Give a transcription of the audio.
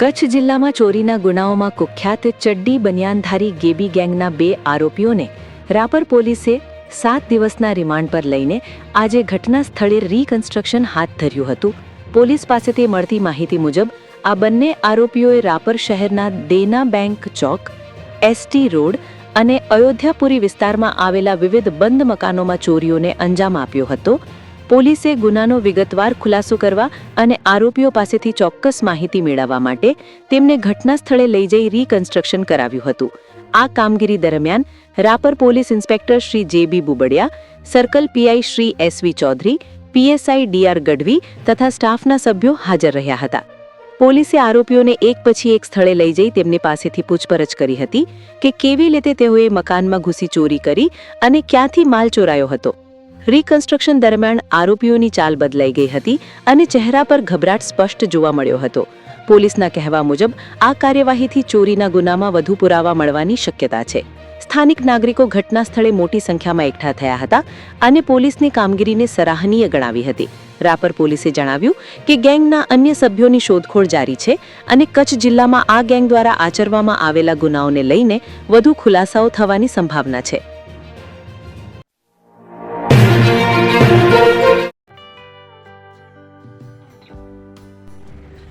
કચ્છ જિલ્લામાં ચોરીના ગુનાઓમાં કુખ્યાત ચડ્ડી બનિયાનધારી ગેબી ગેંગના બે આરોપીઓને રાપર પોલીસે સાત દિવસના રિમાન્ડ પર લઈને આજે ઘટના સ્થળે રીકન્સ્ટ્રક્શન હાથ ધર્યું હતું. પોલીસ પાસેથી મળતી માહિતી મુજબ, આ બંને આરોપીઓએ રાપર શહેરના દેના બેંક ચોક, એસટી રોડ અને અયોધ્યાપુરી વિસ્તારમાં આવેલા વિવિધ બંધ મકાનોમાં ચોરીઓને અંજામ આપ્યો હતો. પોલીસે ગુનાનો વિગતવાર ખુલાસો કરવા અને આરોપીઓ પાસેથી ચોક્કસ માહિતી મેળવવા માટે તેમને ઘટના સ્થળે લઈ જઈ રીકન્સ્ટ્રક્શન કરાવ્યું હતું. આ કામગીરી દરમિયાન Rapar police inspector Shri J B Bubadiya, circle PI Shri S V Chaudhari, PSI DR Gadhvi તથા સ્ટાફના સભ્યો હાજર રહ્યા હતા. પોલીસે આરોપીઓને એક પછી એક સ્થળે લઈ જઈ તેમની પાસેથી પૂછપરછ કરી હતી કે કેવી રીતે તેઓએ મકાનમાં ઘૂસી ચોરી કરી અને ક્યાંથી માલ ચોરાયો હતો. રીકન્સ્ટ્રક્શન દરમિયાન આરોપીઓની ચાલ બદલાઈ ગઈ હતી અને ચહેરા પર ગભરાટ સ્પષ્ટ જોવા મળ્યો હતો. પોલીસના કહેવા મુજબ, આ કાર્યવાહીથી ચોરીના ગુનામાં વધુ પુરાવા મળવાની શક્યતા છે. સ્થાનિક નાગરિકો ઘટના સ્થળે મોટી સંખ્યામાં એકઠા થયા હતા અને પોલીસની કામગીરીને સરાહનીય ગણાવી હતી. રાપર પોલીસે જણાવ્યું કે ગેંગના અન્ય સભ્યોની શોધખોળ જારી છે અને કચ્છ જિલ્લામાં આ ગેંગ દ્વારા આચરવામાં આવેલા ગુનાઓને લઈને વધુ ખુલાસાઓ થવાની સંભાવના છે.